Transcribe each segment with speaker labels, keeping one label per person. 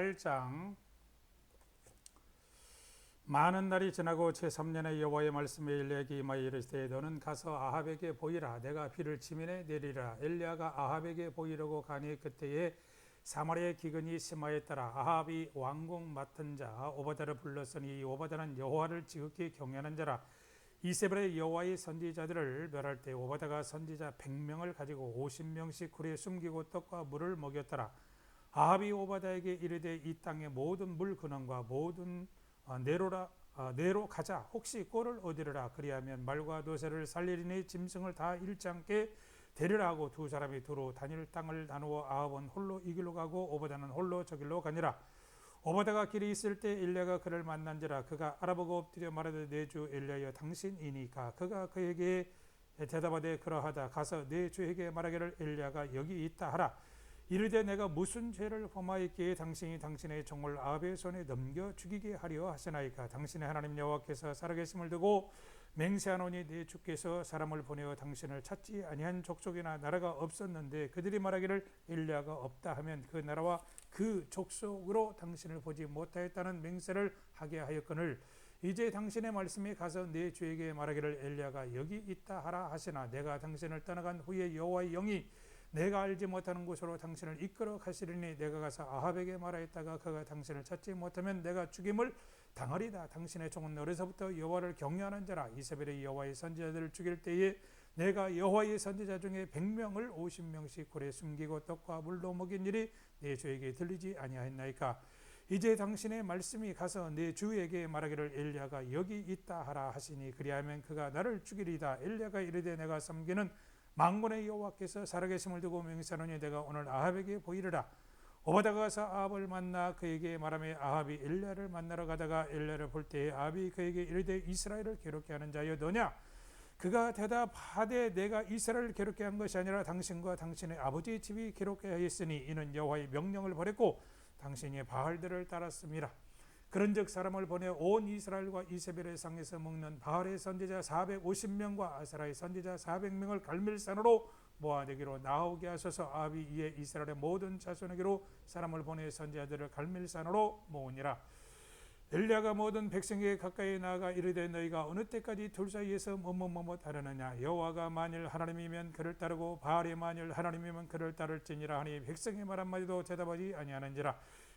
Speaker 1: 8장. 많은 날이 지나고 제3년의 여호와의 말씀에 엘리야에게 임하여 이르시되 너는 가서 아합에게 보이라. 내가 비를 지면에 내리라. 엘리야가 아합에게 보이려고 가니 그때에 사마리아의 기근이 심하였더라. 아합이 왕궁 맡은 자 오바다를 불렀으니 이 오바다는 여호와를 지극히 경외하는 자라. 이세벨의 여호와의 선지자들을 멸할 때 오바다가 선지자 100명을 가지고 50명씩 굴에 숨기고 떡과 물을 먹였더라 아합이 오바다에게 이르되 이 땅의 모든 물 근원과 모든 어, 내로라 어, 내로 가자. 혹시 꼴을 얻으리라. 그리하면 말과 노새를 살리리니 짐승을 다 잃지 않게 데리라 하고 두 사람이 두루 다닐 땅을 나누어 아합은 홀로 이 길로 가고 오바다는 홀로 저 길로 가니라. 오바다가 길에 있을 때 엘리야가 그를 만난지라 그가 알아보고 엎드려 말하되 내주 엘리야여 당신이니까. 그가 그에게 대답하되 그러하다. 가서 내 주에게 말하기를 엘리야가 여기 있다 하라 이르되 내가 무슨 죄를 범하였기에 당신이 당신의 종을 아합의 손에 넘겨 죽이게 하려 하시나이까? 당신의 하나님 여호와께서 살아계심을 두고 맹세하노니 내 주께서 사람을 보내어 당신을 찾지 아니한 족속이나 나라가 없었는데 그들이 말하기를 엘리야가 없다 하면 그 나라와 그 족속으로 당신을 보지 못하였다는 맹세를 하게 하였거늘 이제 당신의 말씀이 가서 내 주에게 말하기를 엘리야가 여기 있다 하라 하시나 내가 당신을 떠나간 후에 여호와의 영이 내가 알지 못하는 곳으로 당신을 이끌어 가시리니 내가 가서 아합에게 말하였다가 그가 당신을 찾지 못하면 내가 죽임을 당하리다 당신의 종은 어려서부터 여호와를 경외하는 자라. 이세벨의 여호와의 선지자들을 죽일 때에 내가 여호와의 선지자 중에 100명을 50명씩 굴에 숨기고 떡과 물로 먹인 일이 내 주에게 들리지 아니하였나이까? 이제 당신의 말씀이 가서 내 주에게 말하기를 엘리야가 여기 있다 하라 하시니 그리하면 그가 나를 죽이리다. 엘리야가 이르되 내가 섬기는 망군의 여호와께서 살아계심을 두고 맹세하노니 내가 오늘 아합에게 보이리라 오바다가 가서 아합을 만나 그에게 말하며 아합이 엘리야를 만나러 가다가 엘리야를 볼 때에 아합이 그에게 이르되 이스라엘을 괴롭게 하는 자여 너냐 그가 대답하되 내가 이스라엘을 괴롭게 한 것이 아니라 당신과 당신의 아버지 집이 괴롭게 하였으니 이는 여호와의 명령을 버렸고 당신이 바알들을 따랐습니다. 그런즉 사람을 보내 온 이스라엘과 이세벨의 상에서 먹는 바알의 선지자 450명과 아사라의 선지자 400명을 갈멜산으로 모아내기로 나오게 하소서. 아비 이에 이스라엘의 모든 자손에게로 사람을 보내 선지자들을 갈멜산으로 모으니라. 엘리야가 모든 백성에게 가까이 나아가 이르되 너희가 어느 때까지 둘 사이에서 뭐뭐뭐뭐 다르느냐? 여호와가 만일 하나님이면 그를 따르고 바알이 만일 하나님이면 그를 따를지니라 하니 백성의 말 한마디도 대답하지 아니하는지라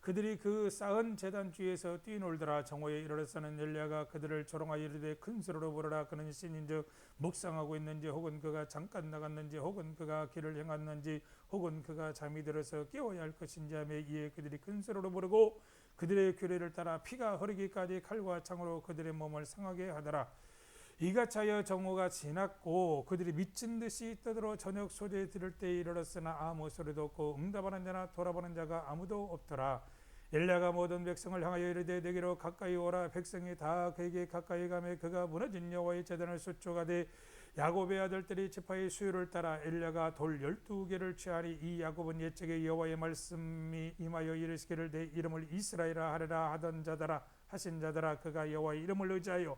Speaker 1: 그들이 그 쌓은 재단 주위에서 뛰놀더라. 정오에 이르렀서는 엘리야가 그들을 조롱하여 이르되 큰 소리로 부르라. 그는 신인즉 묵상하고 있는지 혹은 그가 잠깐 나갔는지 혹은 그가 길을 행했는지 혹은 그가 잠이 들어서 깨워야 할 것인지 하며 이에 그들이 큰 소리로 부르고 그들의 규례를 따라 피가 흐르기까지 칼과 창으로 그들의 몸을 상하게 하더라 하여 정오가 지났고 그들이 미친 듯이 떠들어 저녁 소재에 들을 때에 이르렀으나 아무 소리도 없고 응답하는 자나 돌아보는 자가 아무도 없더라. 엘리야가 모든 백성을 향하여 이르되 내게로 가까이 오라. 백성이 다 그에게 가까이 가며 그가 무너진 여호와의 제단을 수초가되 야곱의 아들들이 지파의 수요를 따라 엘리야가 돌 열두 개를 취하니 이 야곱은 옛적에 여호와의 말씀이 임하여 이르시기를 내 이름을 이스라엘아 하리라 하던 자더라. 하신 자더라. 그가 여호와의 이름을 의지하여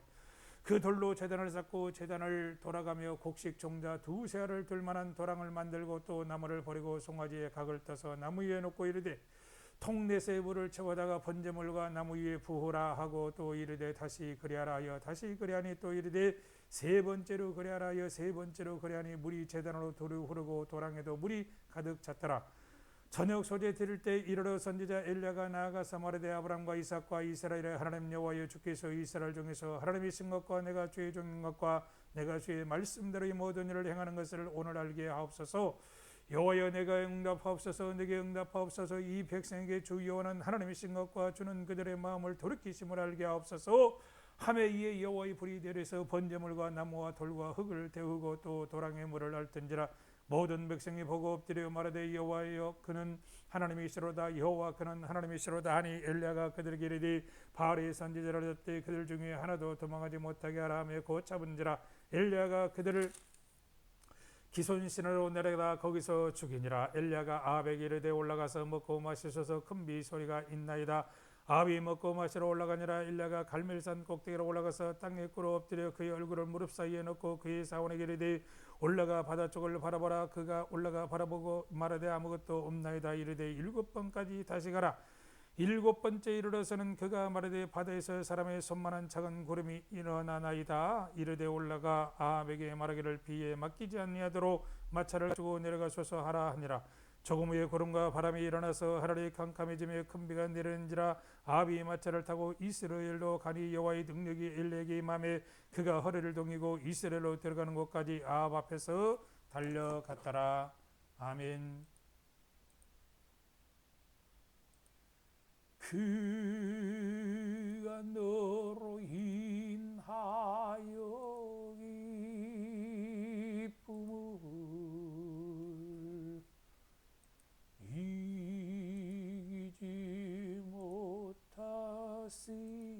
Speaker 1: 그 돌로 재단을 쌓고 재단을 돌아가며 곡식 종자 두세 알을 들 만한 도랑을 만들고 또 나무를 버리고 송아지에 각을 떠서 나무 위에 놓고 이르되 통내세 불을 채워다가 번제물과 나무 위에 부으라 하고 또 이르되 다시 그리하라 하여 다시 그리하니 또 이르되 세 번째로 그리하라 하여 세 번째로 그리하니 물이 재단으로 도르 흐르고 도랑에도 물이 가득 찼더라 저녁 소재 드릴 때 이르러 선지자 엘리야가 나아가서 말하되 아브람과 이삭과 이스라엘의 하나님 여호와여 주께서 이스라엘 중에서 하나님이신 것과 내가 주의 종인 것과 내가 주의 말씀대로 이 모든 일을 행하는 것을 오늘 알게 하옵소서. 여호와여 내가 응답하옵소서 내게 응답하옵소서. 이 백성에게 주 여호와는 하나님이신 것과 주는 그들의 마음을 돌이키심을 알게 하옵소서. 함에 이에 여호와의 불이 내려서 번제물과 나무와 돌과 흙을 데우고 또 도랑에 물을 앓든지라 모든 백성이 보고 엎드려 말하되 여호와여 그는 하나님이시로다. 여호와 그는 하나님이시로다 하니 엘리야가 그들에게 이르되 바알의 선지자를 졌대 그들 중에 하나도 도망하지 못하게 하라 하며 곧 잡은지라. 엘리야가 그들을 기손신으로 내려다 거기서 죽이니라. 엘리야가 아합에게 이르되 올라가서 먹고 마시소서. 큰 비소리가 있나이다. 아합이 먹고 마시러 올라가니라. 엘리야가 갈멜산 꼭대기로 올라가서 땅에 꿇어 엎드려 그의 얼굴을 무릎 사이에 넣고 그의 사원에게 이르되 올라가 바다 쪽을 바라보라. 그가 올라가 바라보고 말하되 아무것도 없나이다. 이르되 일곱 번까지 다시 가라. 일곱 번째 이르러서는 그가 말하되 바다에서 사람의 손만한 작은 구름이 일어나나이다. 이르되 올라가 아합에게 말하기를 비에 맡기지 아니하도록 마차를 주고 내려가소서 하라 하니라 조금 후에 구름과 바람이 일어나서 하늘이 캄캄해지며 큰 비가 내리는지라 아합이 마차를 타고 이스라엘로 가니 여호와의 능력이 엘리에게 임함에 그가 허리를 동이고 이스라엘로 들어가는 곳까지 아합 앞에서 달려갔더라. 아멘. 그가 너로 인 see.